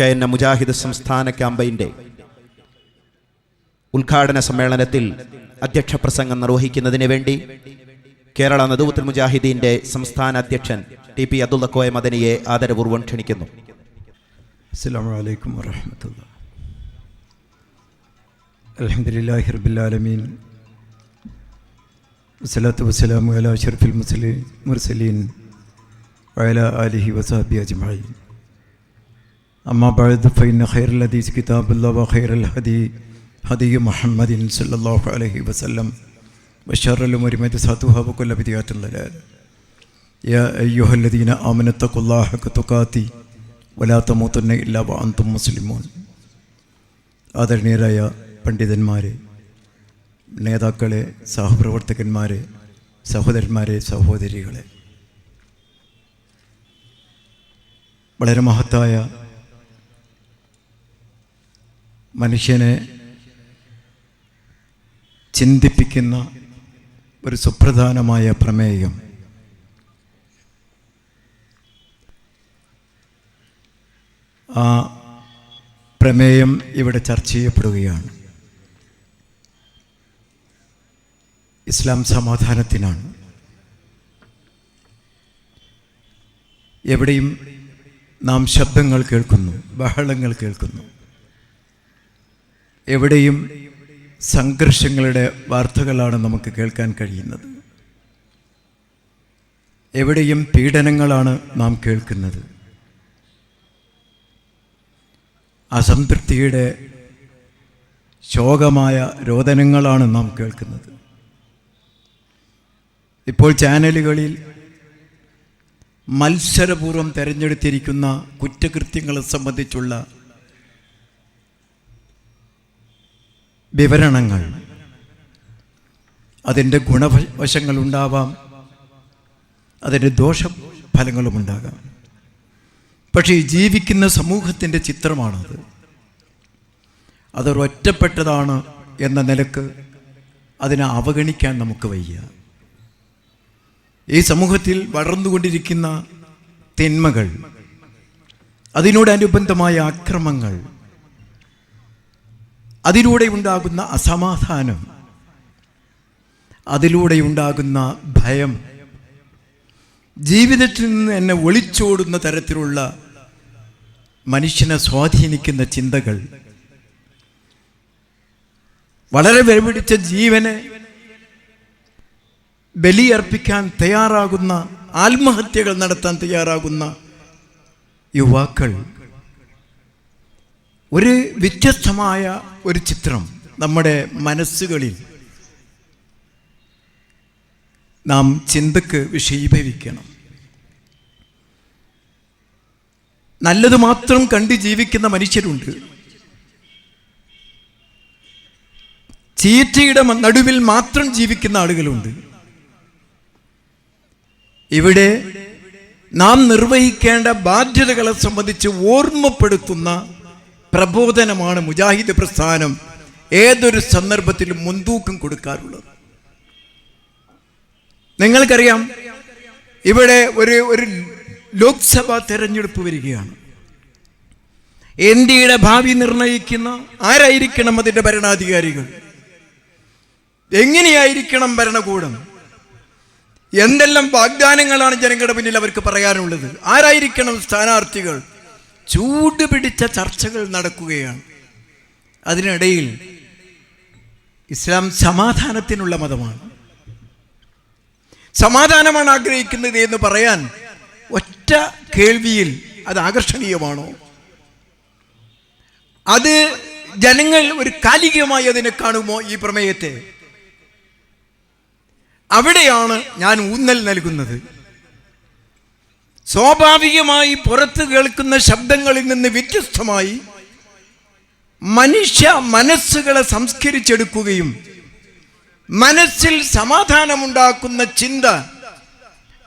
K N Mujahid സംസ്ഥാന ക്യാമ്പയിന്റെ ഉദ്ഘാടന സമ്മേളനത്തിൽ അധ്യക്ഷ പ്രസംഗം നിർവഹിക്കുന്നതിന് വേണ്ടി കേരള നദുവത്തുൽ മുജാഹിദീന്റെ സംസ്ഥാന അധ്യക്ഷൻ ടി പി അബ്ദുള്ള കോയ മദനിയെ ആദരപൂർവം ക്ഷണിക്കുന്നു. അസ്സാമലൈക്കും വരഹമത്തുള്ള അലഹമുല്ലാഹി വസ്സലാത്തു വസ്സലാമു അല മുർസലീൻ വയല വസാബി അജ്മായി أما بعد فإن خير الحديث كتاب الله وخير الهدي هدي محمد صلى الله عليه وسلم وشر الأمور محدثاتها وكل بدعة ضلالة يا أيها الذين آمنوا اتقوا الله حق تقاته വലാത്തമൂത്തന്നെ ഇല്ല അന്തും മുസ്ലിമോൻ ആദരണീയരായ പണ്ഡിതന്മാരെ നേതാക്കളെ സഹപ്രവർത്തകന്മാരെ സഹോദരന്മാരെ സഹോദരികളെ വളരെ മഹത്തായ മനുഷ്യനെ ചിന്തിപ്പിക്കുന്ന ഒരു സുപ്രധാനമായ പ്രമേയം. ആ പ്രമേയം ഇവിടെ ചർച്ച ചെയ്യപ്പെടുകയാണ്. ഇസ്ലാം സമാധാനത്തിനാണ്. എവിടെയും നാം ശബ്ദങ്ങൾ കേൾക്കുന്നു ബഹളങ്ങൾ കേൾക്കുന്നു. എവിടെയും സംഘർഷങ്ങളുടെ വാർത്തകളാണ് നമുക്ക് കേൾക്കാൻ കഴിയുന്നത്. എവിടെയും പീഡനങ്ങളാണ് നാം കേൾക്കുന്നത്. അസംതൃപ്തിയുടെ ശോകമായ രോദനങ്ങളാണ് നാം കേൾക്കുന്നത്. ഇപ്പോൾ ചാനലുകളിൽ മത്സരപൂർവം തിരഞ്ഞെടുത്തിരിക്കുന്ന കുറ്റകൃത്യങ്ങളെ സംബന്ധിച്ചുള്ള വിവരണങ്ങൾ. അതിന്റെ ഗുണവശങ്ങളുണ്ടാവാം. അതിന്റെ ദോഷഫലങ്ങളുമുണ്ടാകാം. പക്ഷേ ജീവിക്കുന്ന സമൂഹത്തിന്റെ ചിത്രമാണത്. അതൊരൊറ്റപ്പെട്ടതാണ് എന്ന നിലയ്ക്ക് അതിനെ അവഗണിക്കാൻ നമുക്ക് വയ്യ. ഈ സമൂഹത്തിൽ വളർന്നുകൊണ്ടിരിക്കുന്ന തിന്മകൾ അതിനോടനുബന്ധമായ അക്രമങ്ങൾ അതിലൂടെ ഉണ്ടാകുന്ന അസമാധാനം അതിലൂടെ ഉണ്ടാകുന്ന ഭയം ജീവിതത്തിൽ നിന്ന് എന്നെ ഒളിച്ചോടുന്ന തരത്തിലുള്ള മനുഷ്യനെ സ്വാധീനിക്കുന്ന ചിന്തകൾ വളരെ വിലപിടിച്ച ജീവനെ ബലിയർപ്പിക്കാൻ തയ്യാറാകുന്ന ആത്മഹത്യകൾ നടത്താൻ തയ്യാറാകുന്ന യുവാക്കൾ ഒരു വ്യത്യസ്തമായ ഒരു ചിത്രം നമ്മുടെ മനസ്സുകളിൽ നാം ചിന്തക്ക് വിഷയീഭവിക്കണം. നല്ലത് മാത്രം കണ്ട് ജീവിക്കുന്ന മനുഷ്യരുണ്ട്. ചീറ്റയുടെ നടുവിൽ മാത്രം ജീവിക്കുന്ന ആളുകളുണ്ട്. ഇവിടെ നാം നിർവഹിക്കേണ്ട ബാധ്യതകളെ സംബന്ധിച്ച് ഓർമ്മപ്പെടുത്തുന്ന പ്രബോധനമാണ് മുജാഹിദ് പ്രസ്ഥാനം. ഏതൊരു സന്ദർഭത്തിലും മുൻതൂക്കം കൊടുക്കാറുള്ളത്. നിങ്ങൾക്കറിയാം ഇവിടെ ഒരു ഒരു ലോക്സഭാ തെരഞ്ഞെടുപ്പ് വരികയാണ്. ഇന്ത്യയുടെ ഭാവി നിർണയിക്കുന്ന ആരായിരിക്കണം അതിന്റെ ഭരണാധികാരികൾ? എങ്ങനെയായിരിക്കണം ഭരണകൂടം? എന്തെല്ലാം വാഗ്ദാനങ്ങളാണ് ജനങ്ങളുടെ മുന്നിൽ അവർക്ക് പറയാനുള്ളത്? ആരായിരിക്കണം സ്ഥാനാർത്ഥികൾ? ചൂട് പിടിച്ച ചർച്ചകൾ നടക്കുകയാണ്. അതിനിടയിൽ ഇസ്ലാം സമാധാനത്തിനുള്ള മതമാണ്. സമാധാനമാണ് ആഗ്രഹിക്കുന്നത് എന്ന് പറയാൻ ഒറ്റ കേൾവിയിൽ അത് ആകർഷണീയമാണോ? അത് ജനങ്ങൾ ഒരു കാലികമായി അതിനെ കാണുമോ ഈ പ്രമേയത്തെ? അവിടെയാണ് ഞാൻ ഊന്നൽ നൽകുന്നത്. സ്വാഭാവികമായി പുറത്ത് കേൾക്കുന്ന ശബ്ദങ്ങളിൽ നിന്ന് വ്യത്യസ്തമായി മനുഷ്യ മനസ്സുകളെ സംസ്കരിച്ചെടുക്കുകയും മനസ്സിൽ സമാധാനമുണ്ടാക്കുന്ന ചിന്ത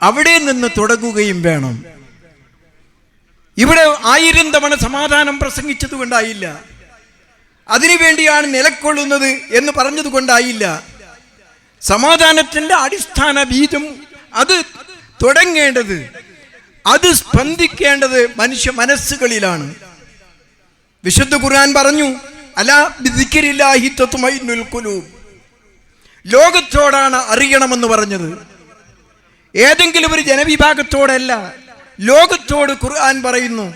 അവിടെ നിന്ന് തുടങ്ങുകയും വേണം. ഇവിടെ ആയിരം തവണ സമാധാനം പ്രസംഗിച്ചത് കൊണ്ടായില്ല. അതിനുവേണ്ടിയാണ് നിലക്കൊള്ളുന്നത് എന്ന് പറഞ്ഞത് കൊണ്ടായില്ല. സമാധാനത്തിന്റെ അടിസ്ഥാന ബീജം അത് തുടങ്ങേണ്ടത് അത് സ്പന്ദിക്കേണ്ടത് മനുഷ്യ മനസ്സുകളിലാണ്. വിശുദ്ധ ഖുർആൻ പറഞ്ഞു അല ലോകത്തോടാണ് അറിയണമെന്ന് പറഞ്ഞത്. ഏതെങ്കിലും ഒരു ജനവിഭാഗത്തോടല്ല ലോകത്തോട് ഖുർആൻ പറയുന്നു.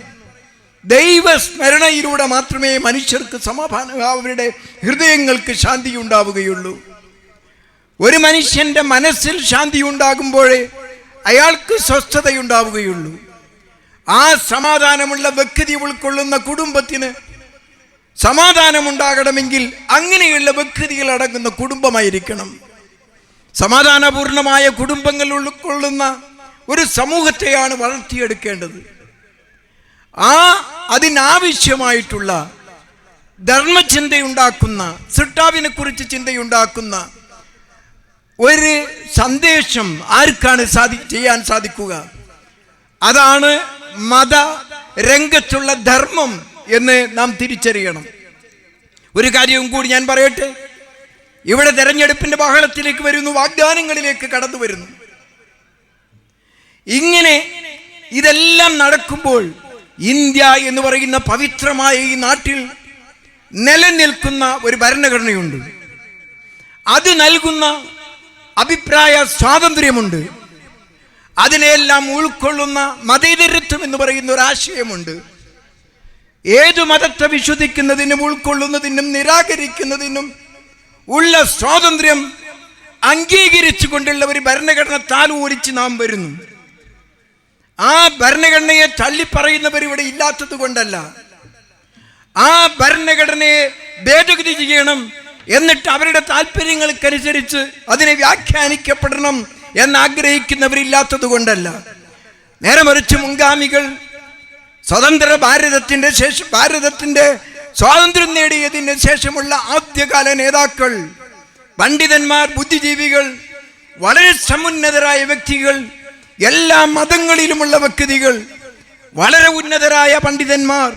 ദൈവസ്മരണയിലൂടെ മാത്രമേ മനുഷ്യർക്ക് സമാധാനം അവരുടെ ഹൃദയങ്ങൾക്ക് ശാന്തി ഉണ്ടാവുകയുള്ളൂ ഒരു മനുഷ്യന്റെ മനസ്സിൽ ശാന്തി ഉണ്ടാകുമ്പോഴേ അയാൾക്ക് സ്വസ്ഥതയുണ്ടാവുകയുള്ളൂ. ആ സമാധാനമുള്ള വ്യക്തി ഉൾക്കൊള്ളുന്ന കുടുംബത്തിന് സമാധാനമുണ്ടാകണമെങ്കിൽ അങ്ങനെയുള്ള വ്യക്തികൾ അടങ്ങുന്ന കുടുംബമായിരിക്കണം. സമാധാനപൂർണമായ കുടുംബങ്ങൾ ഉൾക്കൊള്ളുന്ന ഒരു സമൂഹത്തെയാണ് വളർത്തിയെടുക്കേണ്ടത്. ആ അതിനാവശ്യമായിട്ടുള്ള ധർമ്മചിന്തയുണ്ടാക്കുന്ന സിട്ടാവിനെ കുറിച്ച് ചിന്തയുണ്ടാക്കുന്ന ഒരു സന്ദേശം ആർക്കാണ് സാധി ചെയ്യാൻ സാധിക്കുക? അതാണ് മത രംഗത്തുള്ള ധർമ്മം എന്ന് നാം തിരിച്ചറിയണം. ഒരു കാര്യവും കൂടി ഞാൻ പറയട്ടെ. ഇവിടെ തെരഞ്ഞെടുപ്പിന്റെ ബഹളത്തിലേക്ക് വരുന്നു വാഗ്ദാനങ്ങളിലേക്ക് കടന്നു വരുന്നു. ഇങ്ങനെ ഇതെല്ലാം നടക്കുമ്പോൾ ഇന്ത്യ എന്ന് പറയുന്ന പവിത്രമായ ഈ നാട്ടിൽ നിലനിൽക്കുന്ന ഒരു ഭരണഘടനയുണ്ട്. അത് നൽകുന്ന അഭിപ്രായ സ്വാതന്ത്ര്യമുണ്ട്. അതിനെയെല്ലാം ഉൾക്കൊള്ളുന്ന മതേതരത്വം എന്ന് പറയുന്ന ഒരു ആശയമുണ്ട്. ഏതു മതത്തെ വിശ്വസിക്കുന്നതിനും ഉൾക്കൊള്ളുന്നതിനും നിരാകരിക്കുന്നതിനും ഉള്ള സ്വാതന്ത്ര്യം അംഗീകരിച്ചുകൊണ്ടുള്ള ഒരു ഭരണഘടന താലൂരിച്ച് നാം വരുന്നു. ആ ഭരണഘടനയെ തള്ളിപ്പറയുന്നവർ ഇവിടെ ഇല്ലാത്തത് കൊണ്ടല്ല. ആ ഭരണഘടനയെ ഭേദഗതി ചെയ്യണം. എന്നിട്ട് അവരുടെ താല്പര്യങ്ങൾക്കനുസരിച്ച് അതിനെ വ്യാഖ്യാനിക്കപ്പെടണം എന്നാഗ്രഹിക്കുന്നവരില്ലാത്തത് കൊണ്ടല്ല. നേരെ മറിച്ച് മുൻഗാമികൾ സ്വതന്ത്ര ഭാരതത്തിന്റെ ശേഷം ഭാരതത്തിന്റെ സ്വാതന്ത്ര്യം നേടിയതിന് ശേഷമുള്ള ആദ്യകാല നേതാക്കൾ പണ്ഡിതന്മാർ ബുദ്ധിജീവികൾ വളരെ സമുന്നതരായ വ്യക്തികൾ എല്ലാ മതങ്ങളിലുമുള്ള വ്യക്തികൾ വളരെ ഉന്നതരായ പണ്ഡിതന്മാർ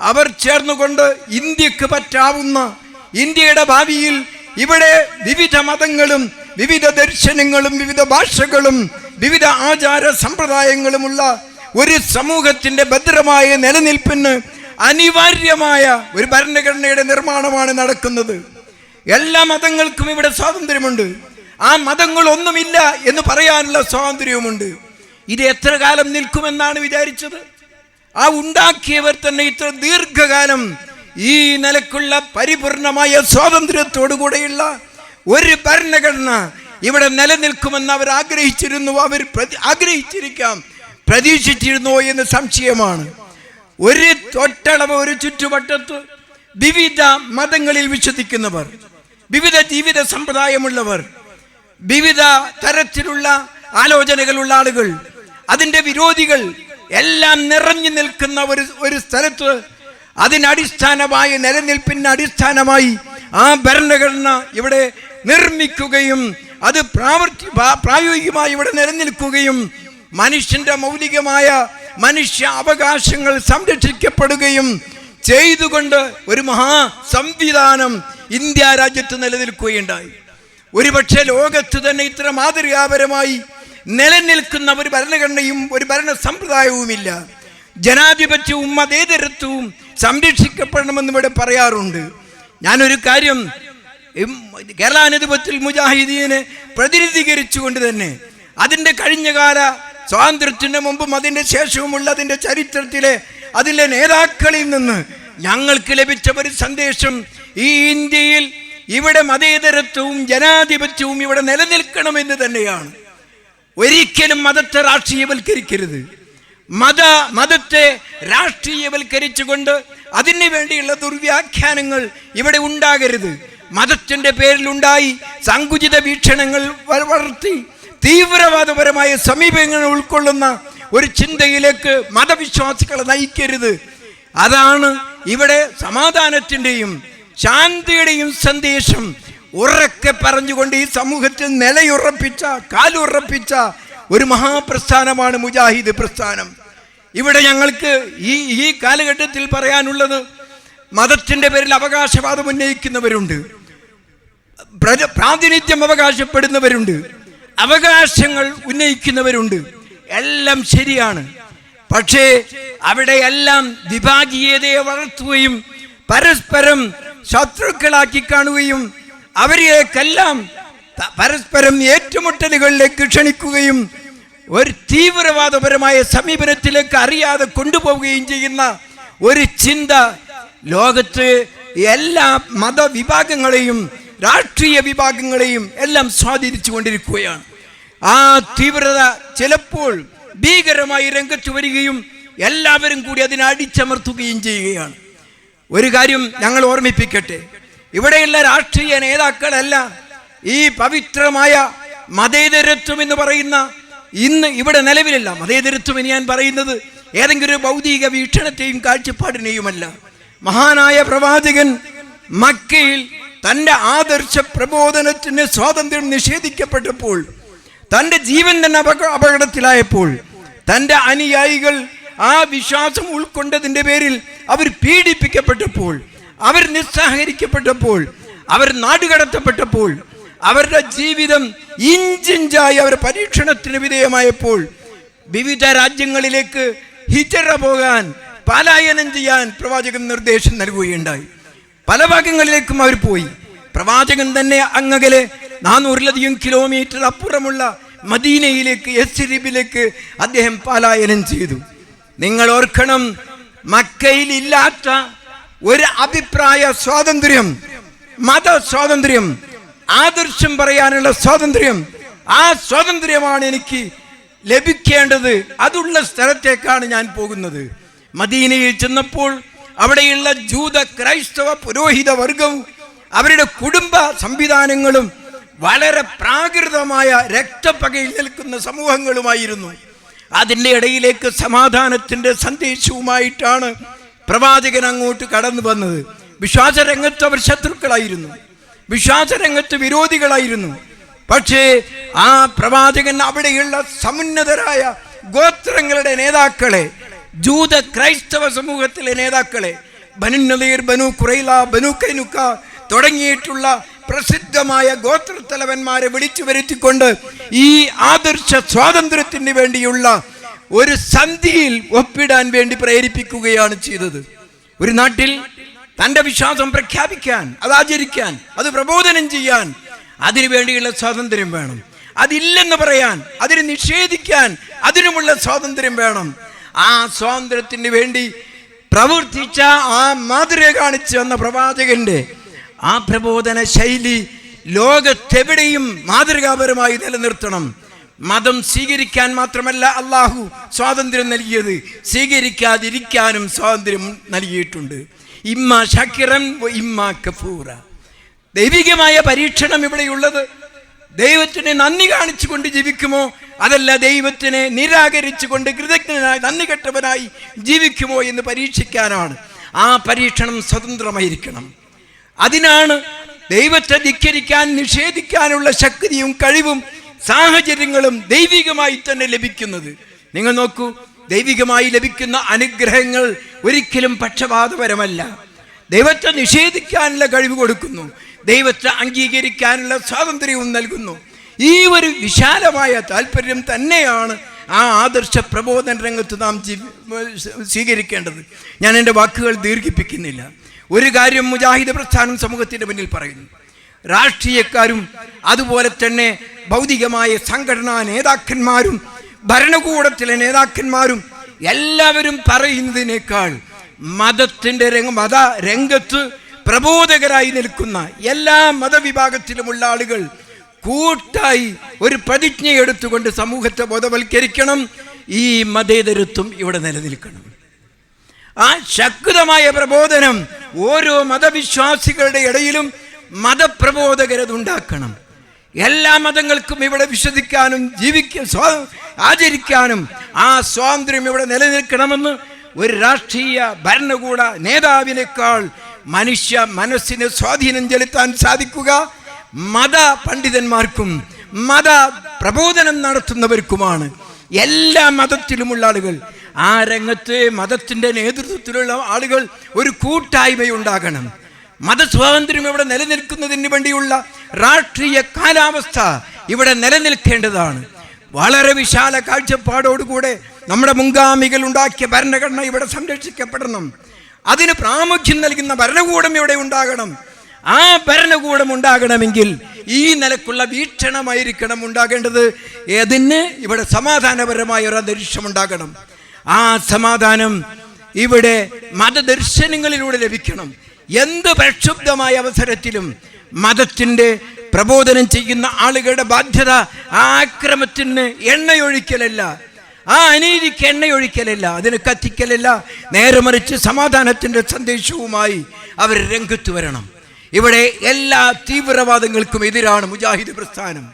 അവർ ചേർന്നുകൊണ്ട് ഇന്ത്യയ്ക്ക് പറ്റാവുന്ന ഇന്ത്യയുടെ ഭാവിയിൽ ഇവിടെ വിവിധ മതങ്ങളും വിവിധ ദർശനങ്ങളും വിവിധ ഭാഷകളും വിവിധ ആചാര സമ്പ്രദായങ്ങളുമുള്ള ഒരു സമൂഹത്തിന്റെ ഭദ്രമായ നിലനിൽപ്പിന് അനിവാര്യമായ ഒരു ഭരണഘടനയുടെ നിർമ്മാണമാണ് നടക്കുന്നത്. എല്ലാ മതങ്ങൾക്കും ഇവിടെ സ്വാതന്ത്ര്യമുണ്ട്. ആ മതങ്ങളൊന്നുമില്ല എന്ന് പറയാനുള്ള സ്വാതന്ത്ര്യവുമുണ്ട്. ഇത് എത്ര കാലം നിൽക്കുമെന്നാണ് വിചാരിച്ചത്? ആ ഉണ്ടാക്കിയവർ തന്നെ ഇത്ര ദീർഘകാലം ഈ നിലക്കുള്ള പരിപൂർണമായ സ്വാതന്ത്ര്യത്തോടുകൂടെയുള്ള ഒരു ഭരണഘടന ഇവിടെ നിലനിൽക്കുമെന്ന് അവർ ആഗ്രഹിച്ചിരുന്നു അവർ ആഗ്രഹിച്ചിരിക്കാം പ്രതീക്ഷിച്ചിരുന്നോ എന്ന് സംശയമാണ്. ഒരു തൊട്ടളവ് ഒരു ചുറ്റുവട്ടത്ത് വിവിധ മതങ്ങളിൽ വിശ്വസിക്കുന്നവർ വിവിധ ജീവിത സമ്പ്രദായമുള്ളവർ വിവിധ തരത്തിലുള്ള ആലോചനകളുള്ള ആളുകൾ അതിന്റെ വിരോധികൾ എല്ലാം നിറഞ്ഞു നിൽക്കുന്ന ഒരു ഒരു സ്ഥലത്ത് അതിനടിസ്ഥാനമായ നിലനിൽപ്പിന് അടിസ്ഥാനമായി ആ ഭരണഘടന ഇവിടെ നിർമ്മിക്കുകയും അത് പ്രാവർത്തി പ്രായോഗികമായി ഇവിടെ നിലനിൽക്കുകയും മനുഷ്യന്റെ മൗലികമായ മനുഷ്യ അവകാശങ്ങൾ സംരക്ഷിക്കപ്പെടുകയും ചെയ്തുകൊണ്ട് ഒരു മഹാ സംവിധാനം ഇന്ത്യ രാജ്യത്ത് നിലനിൽക്കുകയുണ്ടായി. ഒരുപക്ഷെ ലോകത്ത് തന്നെ ഇത്ര മാതൃകാപരമായി നിലനിൽക്കുന്ന ഒരു ഭരണഘടനയും ഒരു ഭരണ സമ്പ്രദായവുമില്ല. ജനാധിപത്യവും മതേതരത്വവും സംരക്ഷിക്കപ്പെടണമെന്ന് ഇവിടെ പറയാറുണ്ട്. ഞാനൊരു കാര്യം കേരളാനുധിപത്തിൽ മുജാഹിദീനെ പ്രതിനിധീകരിച്ചുകൊണ്ട് തന്നെ അതിന്റെ കഴിഞ്ഞകാല സ്വാതന്ത്ര്യത്തിന് മുമ്പും അതിന്റെ ശേഷവുമുള്ള അതിന്റെ ചരിത്രത്തിലെ അതിലെ നേതാക്കളിൽ നിന്ന് ഞങ്ങൾക്ക് ലഭിച്ച ഒരു സന്ദേശം ഈ ഇന്ത്യയിൽ ഇവിടെ മതേതരത്വവും ജനാധിപത്യവും ഇവിടെ നിലനിൽക്കണമെന്ന് തന്നെയാണ്. ഒരിക്കലും മതത്തെ രാഷ്ട്രീയവൽക്കരിക്കരുത്. മത മതത്തെ രാഷ്ട്രീയവൽക്കരിച്ചുകൊണ്ട് അതിന് വേണ്ടിയുള്ള ദുർവ്യാഖ്യാനങ്ങൾ ഇവിടെ ഉണ്ടാകരുത്. മതത്തിന്റെ പേരിലുണ്ടായി സങ്കുചിത വീക്ഷണങ്ങൾ വളർത്തി തീവ്രവാദപരമായ സമീപങ്ങൾ ഉൾക്കൊള്ളുന്ന ഒരു ചിന്തയിലേക്ക് മതവിശ്വാസികളെ നയിക്കരുത്. അതാണ് ഇവിടെ സമാധാനത്തിന്റെയും ശാന്തിയുടെയും സന്ദേശം. ഉറക്കെ പറഞ്ഞുകൊണ്ട് ഈ സമൂഹത്തിൽ നിലയുറപ്പിച്ച കാലുറപ്പിച്ച ഒരു മഹാപ്രസ്ഥാനമാണ് മുജാഹിദ് പ്രസ്ഥാനം. ഇവിടെ ഞങ്ങൾക്ക് ഈ ഈ കാലഘട്ടത്തിൽ പറയാനുള്ളത് മതത്തിന്റെ പേരിൽ അവകാശവാദം ഉന്നയിക്കുന്നവരുണ്ട്. പ്രാതിനിധ്യം അവകാശപ്പെടുന്നവരുണ്ട്. അവകാശങ്ങൾ ഉന്നയിക്കുന്നവരുണ്ട്. എല്ലാം ശരിയാണ്. പക്ഷേ അവിടെയെല്ലാം വിഭാഗീയതയെ വളർത്തുകയും പരസ്പരം ശത്രുക്കളാക്കി കാണുകയും അവരെയൊക്കെല്ലാം പരസ്പരം ഏറ്റുമുട്ടലുകളിലേക്ക് ക്ഷണിക്കുകയും ഒരു തീവ്രവാദപരമായ സമീപനത്തിലേക്ക് അറിയാതെ കൊണ്ടുപോവുകയും ചെയ്യുന്ന ഒരു ചിന്ത ലോകത്ത് എല്ലാ മതവിഭാഗങ്ങളെയും രാഷ്ട്രീയ വിഭാഗങ്ങളെയും എല്ലാം സ്വാധീനിച്ചു കൊണ്ടിരിക്കുകയാണ്. ആ തീവ്രത ചിലപ്പോൾ ഭീകരമായി രംഗത്ത് വരികയും എല്ലാവരും കൂടി അതിനെ അടിച്ചമർത്തുകയും ചെയ്യുകയാണ്. ഒരു കാര്യം ഞങ്ങൾ ഓർമ്മിപ്പിക്കട്ടെ. ഇവിടെയുള്ള രാഷ്ട്രീയ നേതാക്കളല്ല ഈ പവിത്രമായ മതേതരത്വം എന്ന് പറയുന്ന ഇന്ന് ഇവിടെ നിലവിലില്ല മതേതരത്വം ഞാൻ പറയുന്നത് ഏതെങ്കിലും ഒരു ഭൗതിക വീക്ഷണത്തെയും കാഴ്ചപ്പാടിനെയുമല്ല. മഹാനായ പ്രവാചകൻ മക്കയിൽ തന്റെ ആദർശ പ്രബോധനത്തിന് സ്വാതന്ത്ര്യം നിഷേധിക്കപ്പെട്ടപ്പോൾ തന്റെ ജീവൻ തന്നെ അപക അപകടത്തിലായപ്പോൾ തന്റെ അനുയായികൾ ആ വിശ്വാസം ഉൾക്കൊണ്ടതിന്റെ പേരിൽ അവർ പീഡിപ്പിക്കപ്പെട്ടപ്പോൾ അവർ നിസ്സഹകരിക്കപ്പെട്ടപ്പോൾ അവർ നാടുകടത്തപ്പെട്ടപ്പോൾ അവരുടെ ജീവിതം ഇഞ്ചിഞ്ചായി അവർ പരീക്ഷണത്തിന് വിധേയമായപ്പോൾ വിവിധ രാജ്യങ്ങളിലേക്ക് ഹിജറ പോകാൻ പലായനം ചെയ്യാൻ പ്രവാചകൻ നിർദ്ദേശം നൽകുകയുണ്ടായി. പല ഭാഗങ്ങളിലേക്കും അവർ പോയി. പ്രവാചകൻ തന്നെ അങ്ങകലെ നാനൂറിലധികം കിലോമീറ്റർ അപ്പുറമുള്ള മദീനയിലേക്ക് യസ്രിബിലേക്ക് അദ്ദേഹം പലായനം ചെയ്തു. നിങ്ങൾ ഓർക്കണം മക്കയിൽ ഇല്ലാത്ത ഒരു അഭിപ്രായ സ്വാതന്ത്ര്യം മത സ്വാതന്ത്ര്യം ആദർശം പറയാനുള്ള സ്വാതന്ത്ര്യം. ആ സ്വാതന്ത്ര്യമാണ് എനിക്ക് ലഭിക്കേണ്ടത്. അതുള്ള സ്ഥലത്തേക്കാണ് ഞാൻ പോകുന്നത്. മദീനയിൽ ചെന്നപ്പോൾ അവിടെയുള്ള ജൂത ക്രൈസ്തവ പുരോഹിത വർഗവും അവരുടെ കുടുംബ സംവിധാനങ്ങളും വളരെ പ്രാകൃതമായ രക്തപ്പകയിൽ നിൽക്കുന്ന സമൂഹങ്ങളുമായിരുന്നു. അതിന്റെ ഇടയിലേക്ക് സമാധാനത്തിന്റെ സന്ദേശവുമായിട്ടാണ് പ്രവാചകൻ അങ്ങോട്ട് കടന്നു വന്നത്. വിശ്വാസരംഗത്ത് അവർ ശത്രുക്കളായിരുന്നു. വിശ്വാസരംഗത്ത് വിരോധികളായിരുന്നു. പക്ഷേ ആ പ്രവാചകൻ അവിടെയുള്ള സമുന്നതരായ ഗോത്രങ്ങളുടെ നേതാക്കളെ ജൂത ക്രൈസ്തവ സമൂഹത്തിലെ നേതാക്കളെ ബനു നദീർ ബനു കുറൈല ബനു കൈനുക്ക തുടങ്ങിയിട്ടുള്ള പ്രസിദ്ധമായ ഗോത്രത്തലവന്മാരെ വിളിച്ചു വരുത്തിക്കൊണ്ട് ഈ ആദർശ സ്വാതന്ത്ര്യത്തിന് വേണ്ടിയുള്ള ഒരു സന്ധിയിൽ ഒപ്പിടാൻ വേണ്ടി പ്രേരിപ്പിക്കുകയാണ് ചെയ്തത്. ഒരു നാട്ടിൽ തന്റെ വിശ്വാസം പ്രഖ്യാപിക്കാൻ അത് ആചരിക്കാൻ അത് പ്രബോധനം ചെയ്യാൻ അതിനു വേണ്ടിയുള്ള സ്വാതന്ത്ര്യം വേണം. അതില്ലെന്ന് പറയാൻ അതിന് നിഷേധിക്കാൻ അതിനുമുള്ള സ്വാതന്ത്ര്യം വേണം. ആ സ്വാതന്ത്ര്യത്തിന് വേണ്ടി പ്രവർത്തിച്ച ആ മാതൃക കാണിച്ചു വന്ന പ്രവാചകന്റെ ആ പ്രബോധന ശൈലി ലോകത്തെവിടെയും മാതൃകാപരമായി നിലനിർത്തണം. മതം സ്വീകരിക്കാൻ മാത്രമല്ല അള്ളാഹു സ്വാതന്ത്ര്യം നൽകിയത്. സ്വീകരിക്കാതിരിക്കാനും സ്വാതന്ത്ര്യം നൽകിയിട്ടുണ്ട്. ഇമ്മ ഷക്കിറൻ ഇമ്മ കഫൂറ. ദൈവികമായ പരീക്ഷണം ഇവിടെയുള്ളത്. ദൈവത്തിനെ നന്ദി കാണിച്ചുകൊണ്ട് ജീവിക്കുമോ? അതല്ല ദൈവത്തിനെ നിരാകരിച്ചുകൊണ്ട് കൃതജ്ഞനായി നന്ദി കെട്ടവനായി ജീവിക്കുമോ എന്ന് പരീക്ഷിക്കാനാണ്. ആ പരീക്ഷണം സ്വതന്ത്രമായിരിക്കണം. അതിനാണ് ദൈവത്തെ ധിക്കരിക്കാൻ നിഷേധിക്കാനുള്ള ശക്തിയും കഴിവും സാഹചര്യങ്ങളും ദൈവികമായി തന്നെ ലഭിക്കുന്നത്. നിങ്ങൾ നോക്കൂ ദൈവികമായി ലഭിക്കുന്ന അനുഗ്രഹങ്ങൾ ഒരിക്കലും പക്ഷപാതപരമല്ല. ദൈവത്തെ നിഷേധിക്കാനുള്ള കഴിവ് കൊടുക്കുന്നു. ദൈവത്തെ അംഗീകരിക്കാനുള്ള സ്വാതന്ത്ര്യവും നൽകുന്നു. ഈ ഒരു വിശാലമായ താല്പര്യം തന്നെയാണ് ആ ആദർശ പ്രബോധന രംഗത്ത് നാം സ്വീകരിക്കേണ്ടത്. ഞാൻ എന്റെ വാക്കുകൾ ദീർഘിപ്പിക്കുന്നില്ല. ഒരു കാര്യം മുജാഹിദ് പ്രസ്ഥാനം സമൂഹത്തിന്റെ മുന്നിൽ പറയുന്നു. രാഷ്ട്രീയക്കാരും അതുപോലെ തന്നെ ഭൗതികമായ സംഘടനാ നേതാക്കന്മാരും ഭരണകൂടത്തിലെ നേതാക്കന്മാരും എല്ലാവരും പറയുന്നതിനേക്കാൾ മതത്തിന്റെ രംഗ മത രംഗത്ത് പ്രബോധകരായി നിൽക്കുന്ന എല്ലാ മതവിഭാഗത്തിലുമുള്ള ആളുകൾ കൂട്ടായി ഒരു പ്രതിജ്ഞ എടുത്തുകൊണ്ട് സമൂഹത്തെ ബോധവൽക്കരിക്കണം. ഈ മതേതരത്വം ഇവിടെ നിലനിൽക്കണം. ആ ശക്തമായ പ്രബോധനം ഓരോ മതവിശ്വാസികളുടെ ഇടയിലും മതപ്രബോധകരതുണ്ടാക്കണം. എല്ലാ മതങ്ങൾക്കും ഇവിടെ വിശ്വസിക്കാനും ജീവിക്ക ആചരിക്കാനും ആ സ്വാതന്ത്ര്യം ഇവിടെ നിലനിൽക്കണമെന്ന് ഒരു രാഷ്ട്രീയ ഭരണകൂട നേതാവിനേക്കാൾ മനുഷ്യ മനസ്സിന് സ്വാധീനം ചെലുത്താൻ സാധിക്കുക. മത പണ്ഡിതന്മാർക്കും മത പ്രബോധനം നടത്തുന്നവർക്കുമാണ് എല്ലാ മതത്തിലുമുള്ള ആളുകൾ. ആ രംഗത്ത് മതത്തിന്റെ നേതൃത്വത്തിലുള്ള ആളുകൾ ഒരു കൂട്ടായ്മയുണ്ടാകണം. മതസ്വാതന്ത്ര്യം ഇവിടെ നിലനിൽക്കുന്നതിന് വേണ്ടിയുള്ള രാഷ്ട്രീയ കാലാവസ്ഥ ഇവിടെ നിലനിൽക്കേണ്ടതാണ്. വളരെ വിശാല കാഴ്ചപ്പാടോടുകൂടെ നമ്മുടെ മുൻഗാമികൾ ഉണ്ടാക്കിയ ഭരണഘടന ഇവിടെ സംരക്ഷിക്കപ്പെടണം. അതിന് പ്രാമുഖ്യം നൽകുന്ന ഭരണകൂടം ഇവിടെ ഉണ്ടാകണം. ആ ഭരണകൂടം ഉണ്ടാകണമെങ്കിൽ ഈ നിലക്കുള്ള വീക്ഷണമായിരിക്കണം ഉണ്ടാകേണ്ടത്. ഏതിന്? ഇവിടെ സമാധാനപരമായ ഒരു അന്തരീക്ഷം ഉണ്ടാകണം. ആ സമാധാനം ഇവിടെ മതദർശനങ്ങളിലൂടെ ലഭിക്കണം. എന്ത് പ്രക്ഷുബ്ധമായ അവസരത്തിലും മതത്തിന്റെ പ്രബോധനം ചെയ്യുന്ന ആളുകളുടെ ബാധ്യത ആ എണ്ണയൊഴിക്കലല്ല ആ അനീതിക്ക് എണ്ണയൊഴിക്കലല്ല അതിന് കത്തിക്കലല്ല. നേരെ മറിച്ച് സമാധാനത്തിന്റെ സന്ദേശവുമായി അവർ രംഗത്ത് വരണം. ഇവിടെ എല്ലാ തീവ്രവാദങ്ങൾക്കും എതിരാണ് മുജാഹിദ് പ്രസ്ഥാനം.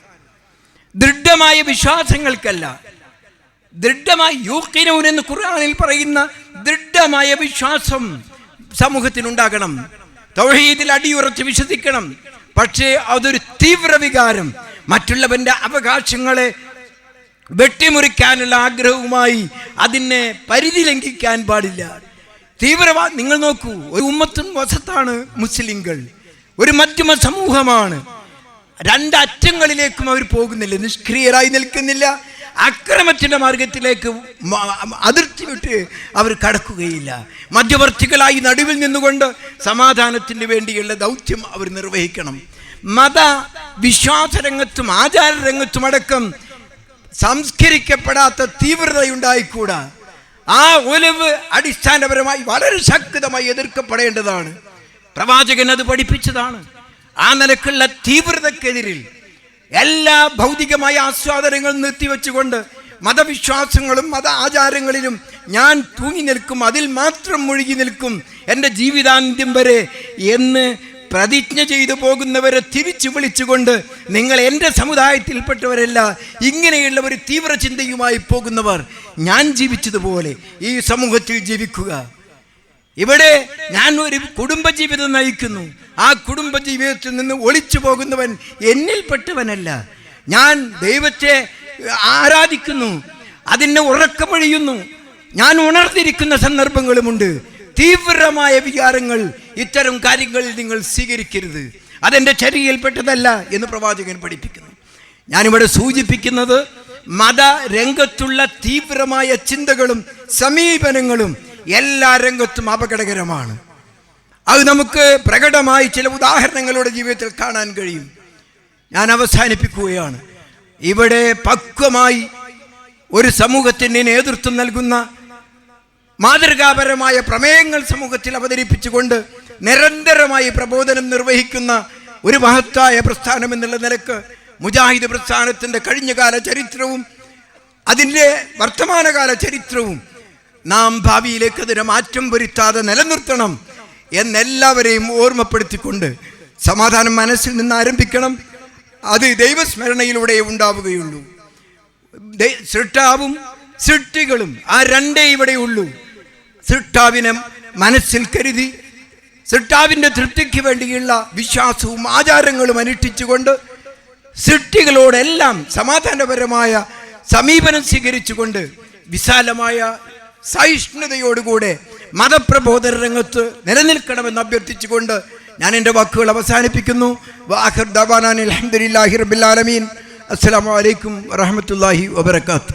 ദൃഢമായ വിശ്വാസങ്ങൾക്കല്ല. ദൃഢമായി യൂക്കിനൂൻ എന്ന് ഖുർആാനിൽ പറയുന്ന ദൃഢമായ വിശ്വാസം സമൂഹത്തിനുണ്ടാകണം. തൊഴീതിൽ അടിയുറച്ച് വിശ്വസിക്കണം. പക്ഷേ അതൊരു തീവ്ര വികാരം. മറ്റുള്ളവന്റെ അവകാശങ്ങളെ വെട്ടിമുറിക്കാനുള്ള ആഗ്രഹവുമായി അതിനെ പരിധി ലംഘിക്കാൻ പാടില്ല. തീവ്രവാ നിങ്ങൾ നോക്കൂ ഒരു ഉമ്മത്തും വസത്താണ് മുസ്ലിങ്ങൾ ഒരു മധ്യമ സമൂഹമാണ്. രണ്ടറ്റങ്ങളിലേക്കും അവർ പോകുന്നില്ല നിഷ്ക്രിയരായി നിൽക്കുന്നില്ല. അക്രമത്തിന്റെ മാർഗത്തിലേക്ക് അതിർത്തി വിട്ട് അവർ കടക്കുകയില്ല. മധ്യവർത്തികളായി നടുവിൽ നിന്നുകൊണ്ട് സമാധാനത്തിന് വേണ്ടിയുള്ള ദൗത്യം അവർ നിർവഹിക്കണം. മത വിശ്വാസരംഗത്തും ആചാരരംഗത്തും അടക്കം സംസ്കരിക്കപ്പെടാത്ത തീവ്രതയുണ്ടായിക്കൂടാ. ആ ഒലിവ് അടിസ്ഥാനപരമായി വളരെ ശക്തമായി എതിർക്കപ്പെടേണ്ടതാണ്. പ്രവാചകൻ അത് പഠിപ്പിച്ചതാണ്. ആ നിലക്കുള്ള തീവ്രതക്കെതിരിൽ എല്ലാ ഭൗതികമായ ആസ്വാദനങ്ങളും നിർത്തിവെച്ചുകൊണ്ട് മതവിശ്വാസങ്ങളും മത ആചാരങ്ങളിലും ഞാൻ തൂങ്ങി നിൽക്കും അതിൽ മാത്രം മുഴുകി നിൽക്കും എന്റെ ജീവിതാന്ത്യം വരെ എന്ന് പ്രതിജ്ഞ ചെയ്തു പോകുന്നവരെ തിരിച്ചു വിളിച്ചുകൊണ്ട് നിങ്ങൾ എന്റെ സമുദായത്തിൽപ്പെട്ടവരല്ല ഇങ്ങനെയുള്ള ഒരു തീവ്ര ചിന്തയുമായി പോകുന്നവർ ഞാൻ ജീവിച്ചതുപോലെ ഈ സമൂഹത്തിൽ ജീവിക്കുക. ഇവിടെ ഞാൻ ഒരു കുടുംബജീവിതം നയിക്കുന്നു. ആ കുടുംബജീവിതത്തിൽ നിന്ന് ഒളിച്ചു പോകുന്നവൻ എന്നിൽപ്പെട്ടവനല്ല ഞാൻ ദൈവത്തെ ആരാധിക്കുന്നു. അതിനെ ഉറക്കമൊഴിയുന്നു. ഞാൻ ഉണർന്നിരിക്കുന്ന സന്ദർഭങ്ങളുമുണ്ട്. തീവ്രമായ വികാരങ്ങൾ ഇത്തരം കാര്യങ്ങളിൽ നിങ്ങൾ സ്വീകരിക്കരുത്. അതെന്റെ ചരിയിൽപ്പെട്ടതല്ല എന്ന് പ്രവാചകൻ പഠിപ്പിക്കുന്നു. ഞാനിവിടെ സൂചിപ്പിക്കുന്നത് മതരംഗത്തുള്ള തീവ്രമായ ചിന്തകളും സമീപനങ്ങളും എല്ലാ രംഗത്തും അപകടകരമാണ്. അത് നമുക്ക് പ്രകടമായി ചില ഉദാഹരണങ്ങളുടെ ജീവിതത്തിൽ കാണാൻ കഴിയും. ഞാൻ അവസാനിപ്പിക്കുകയാണ്. ഇവിടെ പക്വമായി ഒരു സമൂഹത്തിന് നേതൃത്വം നൽകുന്ന മാതൃകാപരമായ പ്രമേയങ്ങൾ സമൂഹത്തിൽ അവതരിപ്പിച്ചുകൊണ്ട് നിരന്തരമായി പ്രബോധനം നിർവഹിക്കുന്ന ഒരു മഹത്തായ പ്രസ്ഥാനം എന്നുള്ള നിലയ്ക്ക് മുജാഹിദ് പ്രസ്ഥാനത്തിന്റെ കഴിഞ്ഞകാല ചരിത്രവും അതിന്റെ വർത്തമാനകാല ചരിത്രവും നാം ഭാവിയിലേക്ക് അതിന് മാറ്റം വരുത്താതെ നിലനിർത്തണം എന്നെല്ലാവരെയും ഓർമ്മപ്പെടുത്തിക്കൊണ്ട് സമാധാനം മനസ്സിൽ നിന്ന് ആരംഭിക്കണം. അത് ദൈവസ്മരണയിലൂടെ ഉണ്ടാവുകയുള്ളൂ. സൃഷ്ടാവും സൃഷ്ടികളും ആ രണ്ടേ ഇവിടെയുള്ളൂ സൃഷ്ടാവിനെ മനസ്സിൽ കരുതി സൃഷ്ടാവിന്റെ തൃപ്തിക്ക് വേണ്ടിയുള്ള വിശ്വാസവും ആചാരങ്ങളും അനുഷ്ഠിച്ചുകൊണ്ട് സൃഷ്ടികളോടെല്ലാം സമാധാനപരമായ സമീപനം സ്വീകരിച്ചുകൊണ്ട് വിശാലമായ സഹിഷ്ണുതയോടുകൂടെ മതപ്രബോധ രംഗത്ത് നിലനിൽക്കണമെന്ന് അഭ്യർത്ഥിച്ചുകൊണ്ട് ഞാൻ എന്റെ വാക്കുകൾ അവസാനിപ്പിക്കുന്നു. വാഹിർ ദബാനാൻ അലഹദില്ലാഹി റബിൻ അസ്സലാമു അലൈക്കും വറഹമത്തല്ലാഹി വബർക്കാത്തു